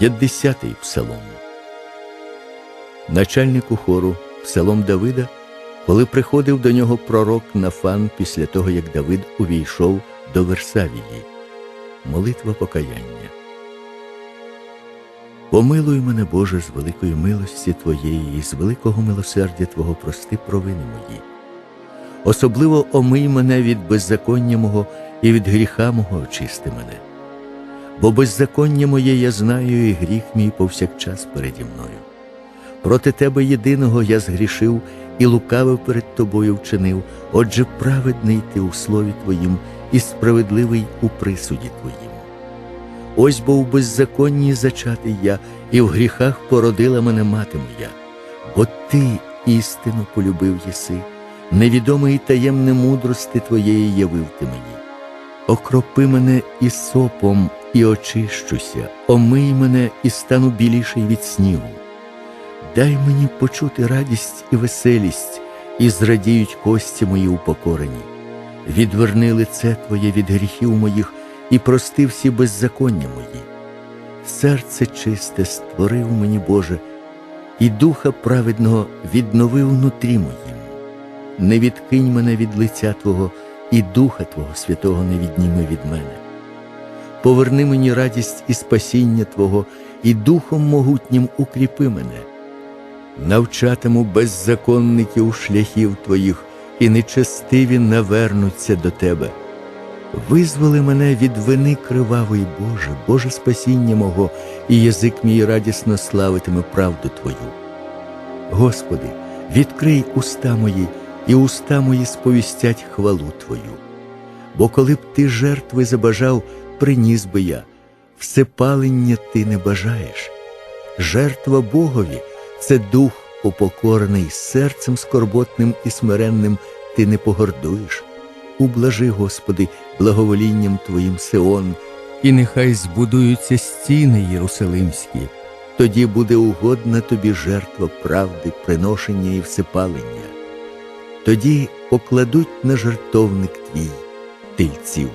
50-й псалом. Начальнику хору псалом Давида, коли приходив до нього пророк Нафан після того, як Давид увійшов до Версавії. Молитва покаяння. Помилуй мене, Боже, з великої милості Твоєї і з великого милосердя Твого прости провини мої. Особливо омий мене від беззаконня мого і від гріха мого очисти мене. Бо беззаконня моє я знаю, і гріх мій повсякчас переді мною. Проти тебе єдиного я згрішив і лукавив перед тобою вчинив, отже, праведний ти у слові Твоїм і справедливий у присуді Твоїм. Ось бо в беззаконні зачатий я, і в гріхах породила мене мати моя, бо ти істину полюбив єси, невідомої таємне мудрости твоєї явив ти мені. Окропи мене і сопом, і очищуся, омий мене і стану біліший від снігу. Дай мені почути радість і веселість, і зрадіють кості мої упокорені. Відверни лице Твоє від гріхів моїх і прости всі беззаконня мої. Серце чисте створив мені, Боже, і духа праведного відновив внутрі моїм. Не відкинь мене від лиця Твого, і Духа Твого Святого не відніми від мене. Поверни мені радість і спасіння Твого, і Духом могутнім укріпи мене. Навчатиму беззаконників шляхів Твоїх, і нечестиві навернуться до Тебе. Визволи мене від вини кривавої, Боже, Боже спасіння мого, і язик мій радісно славитиме правду Твою. Господи, відкрий уста мої, і уста мої сповістять хвалу Твою. Бо коли б ти жертви забажав, приніс би я, всепалення ти не бажаєш. Жертва Богові це дух упокорений, серцем скорботним і смиренним ти не погордуєш. Ублажи, Господи, благоволінням Твоїм Сеон, і нехай збудуються стіни Єрусалимські. тоді буде угодна тобі жертва правди, приношення і всепалення. Тоді покладуть на жертовник твій тильців.